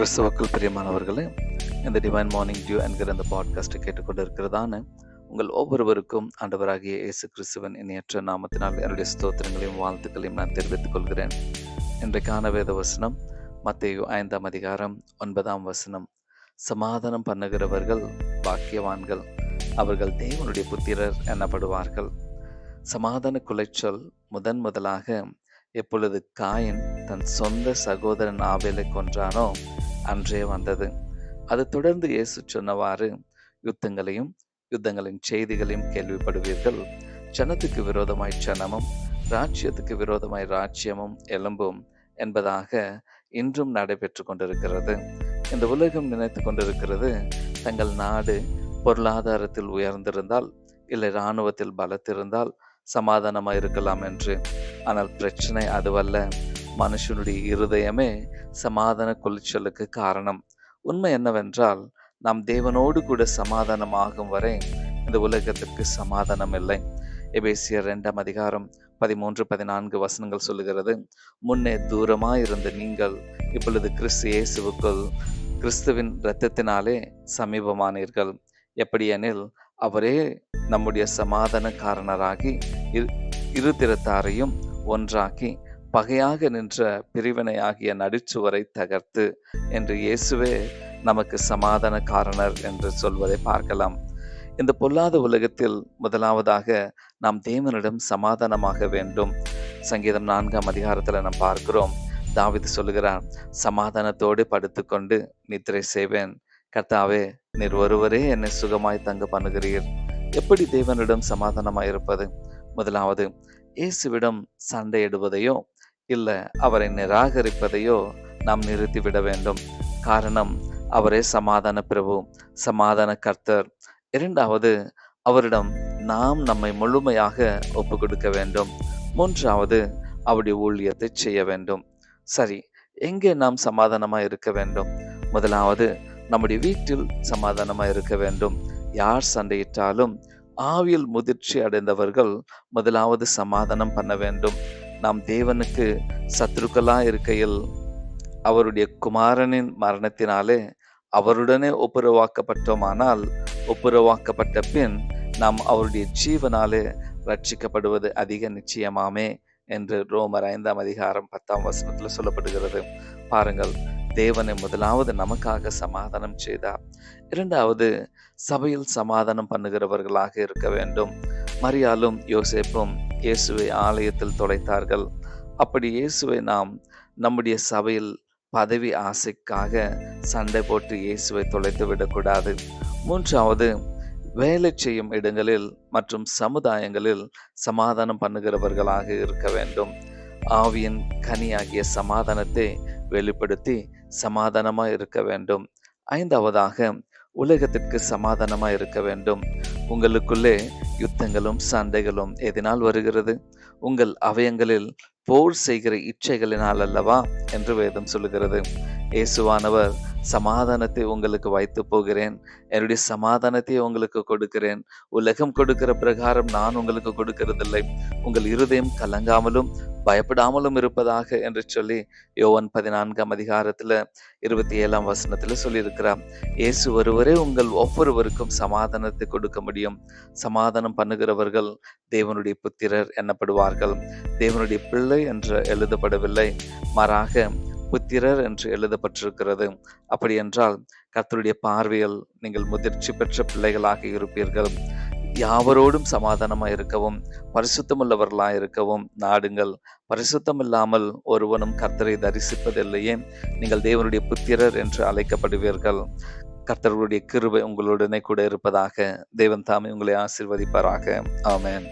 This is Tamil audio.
கிறிஸ்துவுக்குள் பிரியமானவர்களே இந்த டிவைன் மார்னிங் டியூ என்கிற இந்த பாட்காஸ்ட்டை கேட்டுக்கொண்டிருக்கிறதான உங்கள் ஒவ்வொருவருக்கும் ஆண்டவராகிய இயேசு கிறிஸ்துவன் இணையற்ற நாமத்தினால் என்னுடைய ஸ்தோத்திரங்களையும் வாழ்த்துக்களையும் நான் தெரிவித்துக் கொள்கிறேன். இன்றைக்கான வேத வசனம் மத்தேயு ஐந்தாம் அதிகாரம் ஒன்பதாம் வசனம். சமாதானம் பண்ணுகிறவர்கள் பாக்கியவான்கள் அவர்கள் தேவனுடைய புத்திரர் எனப்படுவார்கள். சமாதான குலைச்சொல் முதன் முதலாக எப்பொழுது காயின் தன் சொந்த சகோதரன் ஆவேலை கொன்றானோ அன்றே வந்தது. அது தொடர்ந்து இயேசு சொன்னவாறு யுத்தங்களையும் யுத்தங்களின் செய்திகளையும் கேள்விப்படுவீர்கள். ஜனத்துக்கு விரோதமாய் சனமும் ராஜ்யத்துக்கு விரோதமாய் ராஜ்யமும் எலும்பும் என்பதாக இன்றும் நடைபெற்று கொண்டிருக்கிறது. இந்த உலகம் நினைத்து கொண்டிருக்கிறது தங்கள் நாடு பொருளாதாரத்தில் உயர்ந்திருந்தால் இல்லை இராணுவத்தில் பலத்திருந்தால் சமாதானமாக இருக்கலாம் என்று. ஆனால் பிரச்சனை அதுவல்ல. மனுஷனுடைய இருதயமே சமாதான கொலைச்சலுக்கு காரணம். உண்மை என்னவென்றால் நாம் தேவனோடு கூட சமாதானம் ஆகும் வரை இந்த உலகத்திற்கு சமாதானம் இல்லை. எபேசியர் ரெண்டாம் அதிகாரம் பதிமூன்று பதினான்கு வசனங்கள் சொல்லுகிறது முன்னே தூரமாயிருந்த நீங்கள் இப்பொழுது கிறிஸ்து இயேசுவுக்குள் கிறிஸ்துவின் இரத்தத்தினாலே சமீபமானீர்கள். எப்படியெனில் அவரே நம்முடைய சமாதான காரணராகி இரு திருத்தாரையும் ஒன்றாக்கி பகையாக நின்ற பிரிவினையாகிய நடுச்சுவரை தகர்த்து என்று இயேசுவே நமக்கு சமாதான காரணர் என்று சொல்வதை பார்க்கலாம். இந்த பொல்லாத உலகத்தில் முதலாவதாக நாம் தேவனிடம் சமாதானமாக வேண்டும். சங்கீதம் நான்காம் அதிகாரத்தில் நாம் பார்க்கிறோம். தாவிது சொல்லுகிறார் சமாதானத்தோடு படுத்துக்கொண்டு நித்திரை செய்வேன். கர்த்தாவே நீர் ஒருவரே என்னை சுகமாய் தங்க பண்ணுகிறீர். எப்படி தேவனிடம் சமாதானமாய் இருப்பது முதலாவது இயேசுவிடம் சண்டையிடுவதையோ இல்லை அவரை நிராகரிப்பதையோ நாம் நிறுத்திவிட வேண்டும். காரணம் அவரே சமாதான பிரபு சமாதான கர்த்தர். இரண்டாவது அவரிடம் நாம் நம்மை முழுமையாக ஒப்பு கொடுக்க வேண்டும். மூன்றாவது அவருடைய ஊழியத்தை செய்ய வேண்டும். சரி எங்கே நாம் சமாதானமாக இருக்க வேண்டும்? முதலாவது நம்முடைய வீட்டில் சமாதானமாக இருக்க வேண்டும். யார் சண்டையிட்டாலும் ஆவியில் முதிர்ச்சி அடைந்தவர்கள் முதலாவது சமாதானம் பண்ண வேண்டும். நாம் தேவனுக்கு சத்ருக்களா இருக்கையில் அவருடைய குமாரனின் மரணத்தினாலே அவருடனே ஒப்புரவாக்கப்பட்டோமானால் ஒப்புரவாக்கப்பட்ட பின் நாம் அவருடைய ஜீவனாலே ரட்சிக்கப்படுவது அதிக நிச்சயமாமே என்று ரோமர் ஐந்தாம் அதிகாரம் பத்தாம் வசனத்தில் சொல்லப்படுகிறது. பாருங்கள் தேவனை முதலாவது நமக்காக சமாதானம் செய்தார். இரண்டாவது சபையில் சமாதானம் பண்ணுகிறவர்களாக இருக்க வேண்டும். மரியாலும் யோசேப்பும் இயேசுவை ஆலயத்தில் தொலைத்தார்கள் அப்படி இயேசுவை நாம் நம்முடைய சபையில் பதவி ஆசைக்காக சண்டை போட்டு இயேசுவை தொலைத்து விடக்கூடாது. மூன்றாவது வேலை செய்யும் இடங்களில் மற்றும் சமுதாயங்களில் சமாதானம் பண்ணுகிறவர்களாக இருக்க வேண்டும். ஆவியின் கனியாகிய சமாதானத்தை வெளிப்படுத்தி சமாதானமாக இருக்க வேண்டும். ஐந்தாவதாக உலகத்திற்கு சமாதானமாக இருக்க வேண்டும். உங்களுக்குள்ளே யுத்தங்களும் சண்டைகளும் எதனால் வருகிறது? உங்கள் அவயங்களில் போர் செய்கிற இச்சைகளினால் அல்லவா? என்று வேதம் சொல்லுகிறது. இயேசுவானவர் சமாதானத்தை உங்களுக்கு வைத்து போகிறேன். என்னுடைய சமாதானத்தை உங்களுக்கு கொடுக்கிறேன். உலகம் கொடுக்கிற பிரகாரம் நான் உங்களுக்கு கொடுக்கிறதில்லை. உங்கள் இருதயம் கலங்காமலும் பயப்படாமலும் இருப்பதாக என்று சொல்லி யோவன் பதினான்காம் அதிகாரத்துல இருபத்தி ஏழாம் வசனத்துல சொல்லியிருக்கிறார். இயேசு ஒருவரே உங்கள் ஒவ்வொருவருக்கும் சமாதானத்தை கொடுக்க முடியும். சமாதானம் பண்ணுகிறவர்கள் தேவனுடைய புத்திரர் எனப்படுவார்கள் தேவனுடைய பிள்ளை என்று எழுதப்படவில்லை. மாறாக புத்திரர் என்று எழுதப்பட்டிருக்கிறது. அப்படி என்றால் கர்த்தருடைய பார்வையில் நீங்கள் முதிர்ச்சி பெற்ற பிள்ளைகளாக இருப்பீர்கள். யாவரோடும் சமாதானமாக இருக்கவும் பரிசுத்தமுள்ளவர்களாக இருக்கவும் நாடுங்கள். பரிசுத்தம் இல்லாமல் ஒருவனும் கர்த்தரை தரிசிப்பதில்லையே. நீங்கள் தேவனுடைய புத்திரர் என்று அழைக்கப்படுவீர்கள். கர்த்தர்களுடைய கிருபை உங்களுடனே கூட இருப்பதாக தேவன் தாமே உங்களை ஆசிர்வதிப்பாராக. ஆமேன்.